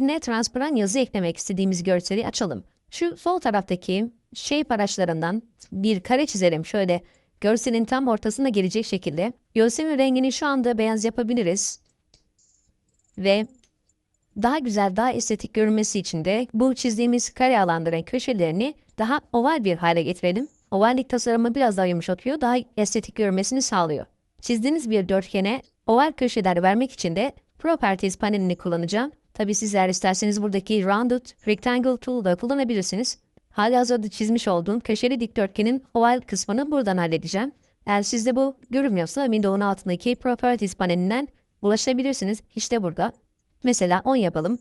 Ne transparan yazı eklemek istediğimiz görseli açalım. Şu sol taraftaki shape araçlarından bir kare çizelim. Şöyle görselin tam ortasına gelecek şekilde. Görselin rengini şu anda beyaz yapabiliriz. Ve daha güzel, daha estetik görünmesi için de bu çizdiğimiz kare alanların köşelerini daha oval bir hale getirelim. Ovallik tasarımı biraz daha yumuşatıyor, daha estetik görünmesini sağlıyor. Çizdiğiniz bir dörtgene oval köşeler vermek için de Properties panelini kullanacağım. Tabi sizler isterseniz buradaki Rounded Rectangle Tool'u da kullanabilirsiniz. Halihazırda çizmiş olduğum köşeli dikdörtgenin oval kısmını buradan halledeceğim. Eğer sizde bu görünmüyorsa Windows'un altındaki Properties panelinden ulaşabilirsiniz. İşte burada. Mesela 10 yapalım,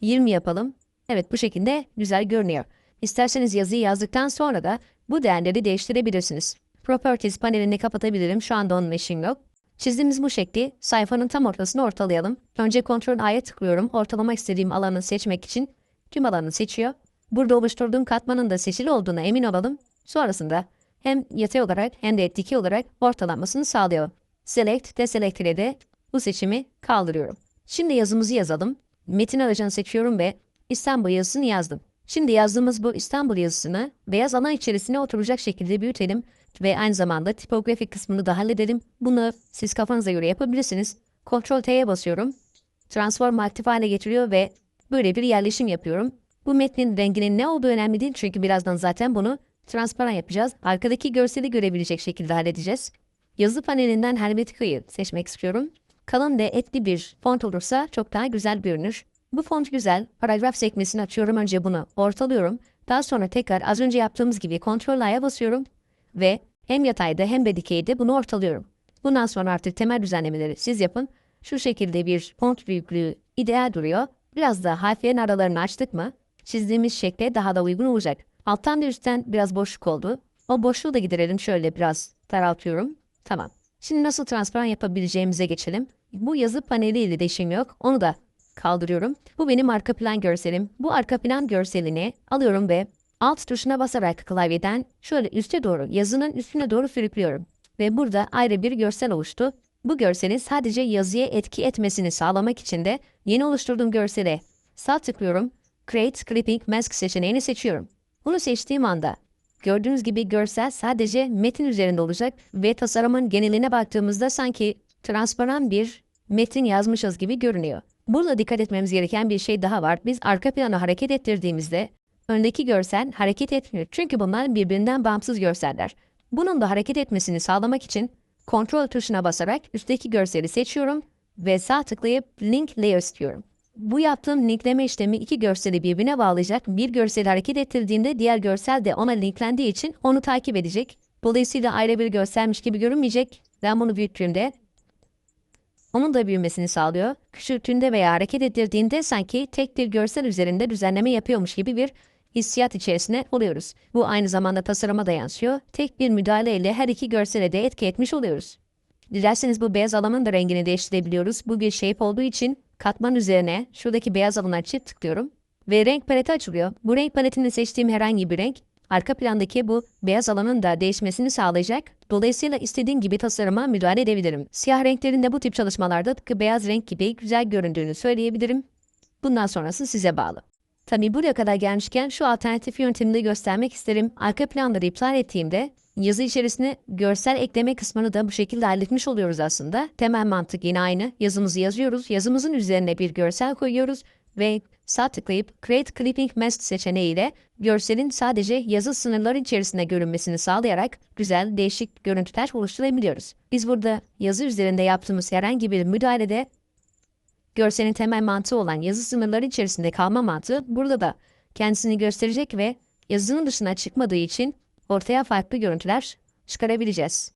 20 yapalım. Evet bu şekilde güzel görünüyor. İsterseniz yazıyı yazdıktan sonra da bu değerleri değiştirebilirsiniz. Properties panelini kapatabilirim. Şu anda onun işim yok. Çizdiğimiz bu şekli sayfanın tam ortasını ortalayalım. Önce Ctrl A'ya tıklıyorum. Ortalamak istediğim alanı seçmek için tüm alanı seçiyor. Burada oluşturduğum katmanın da seçili olduğuna emin olalım. Sonrasında hem yatay olarak hem de dikey olarak ortalanmasını sağlıyor. Select, Deselect ile de bu seçimi kaldırıyorum. Şimdi yazımızı yazalım. Metin aracını seçiyorum ve İstanbul yazısını yazdım. Şimdi yazdığımız bu İstanbul yazısını beyaz alan içerisine oturacak şekilde büyütelim ve aynı zamanda tipografik kısmını da halledelim. Bunu siz kafanıza göre yapabilirsiniz. Ctrl T'ye basıyorum. Transform aktif hale getiriyor ve böyle bir yerleşim yapıyorum. Bu metnin renginin ne olduğu önemli değil çünkü birazdan zaten bunu transparan yapacağız. Arkadaki görseli görebilecek şekilde halledeceğiz. Yazı panelinden Helvetica'yı seçmek istiyorum. Kalın ve etli bir font olursa çok daha güzel görünür. Bu font güzel. Paragraf sekmesini açıyorum. Önce bunu ortalıyorum. Daha sonra tekrar az önce yaptığımız gibi Ctrl A'ya basıyorum. Ve hem yatayda hem de dikeyde bunu ortalıyorum. Bundan sonra artık temel düzenlemeleri siz yapın. Şu şekilde bir font büyüklüğü ideal duruyor. Biraz da harflerin aralarını açtık mı çizdiğimiz şekle daha da uygun olacak. Alttan ve üstten biraz boşluk oldu. O boşluğu da giderelim. Şöyle biraz daraltıyorum. Tamam. Şimdi nasıl transparan yapabileceğimize geçelim. Bu yazı paneliyle de işim yok. Onu da kaldırıyorum. Bu benim arka plan görselim. Bu arka plan görselini alıyorum ve alt tuşuna basarak klavyeden şöyle üste doğru yazının üstüne doğru sürüklüyorum. Ve burada ayrı bir görsel oluştu. Bu görselin sadece yazıya etki etmesini sağlamak için de yeni oluşturduğum görsele sağ tıklıyorum. Create Clipping Mask seçeneğini seçiyorum. Bunu seçtiğim anda gördüğünüz gibi görsel sadece metin üzerinde olacak ve tasarımın geneline baktığımızda sanki transparan bir metin yazmışız gibi görünüyor. Burada dikkat etmemiz gereken bir şey daha var. Biz arka planı hareket ettirdiğimizde öndeki görsel hareket etmiyor. Çünkü bunlar birbirinden bağımsız görseller. Bunun da hareket etmesini sağlamak için Ctrl tuşuna basarak üstteki görseli seçiyorum ve sağ tıklayıp Link Layers diyorum. Bu yaptığım linkleme işlemi iki görseli birbirine bağlayacak. Bir görseli hareket ettirdiğinde diğer görsel de ona linklendiği için onu takip edecek. Dolayısıyla ayrı bir görselmiş gibi görünmeyecek. Ben bunu büyüttüğümde onun da büyümesini sağlıyor. Küçülttüğünde veya hareket ettirdiğinde sanki tek bir görsel üzerinde düzenleme yapıyormuş gibi bir hissiyat içerisine oluyoruz. Bu aynı zamanda tasarıma da yansıyor. Tek bir müdahaleyle her iki görsele de etki etmiş oluyoruz. Dilerseniz bu beyaz alanın da rengini değiştirebiliyoruz. Bu bir shape olduğu için katman üzerine şuradaki beyaz alana çift tıklıyorum ve renk paleti açılıyor. Bu renk paletinde seçtiğim herhangi bir renk arka plandaki bu beyaz alanın da değişmesini sağlayacak. Dolayısıyla istediğim gibi tasarıma müdahale edebilirim. Siyah renklerin de bu tip çalışmalarda tıpkı beyaz renk gibi güzel göründüğünü söyleyebilirim. Bundan sonrası size bağlı. Tabi buraya kadar gelmişken şu alternatif yöntemini de göstermek isterim. Arka planları iptal ettiğimde yazı içerisine görsel ekleme kısmını da bu şekilde halletmiş oluyoruz aslında. Temel mantık yine aynı. Yazımızı yazıyoruz. Yazımızın üzerine bir görsel koyuyoruz ve sağ tıklayıp Create Clipping Mask seçeneğiyle görselin sadece yazı sınırları içerisinde görünmesini sağlayarak güzel, değişik görüntüler oluşturabiliyoruz. Biz burada yazı üzerinde yaptığımız herhangi bir müdahalede görselin temel mantığı olan yazı sınırları içerisinde kalma mantığı burada da kendisini gösterecek ve yazının dışına çıkmadığı için ortaya farklı görüntüler çıkarabileceğiz.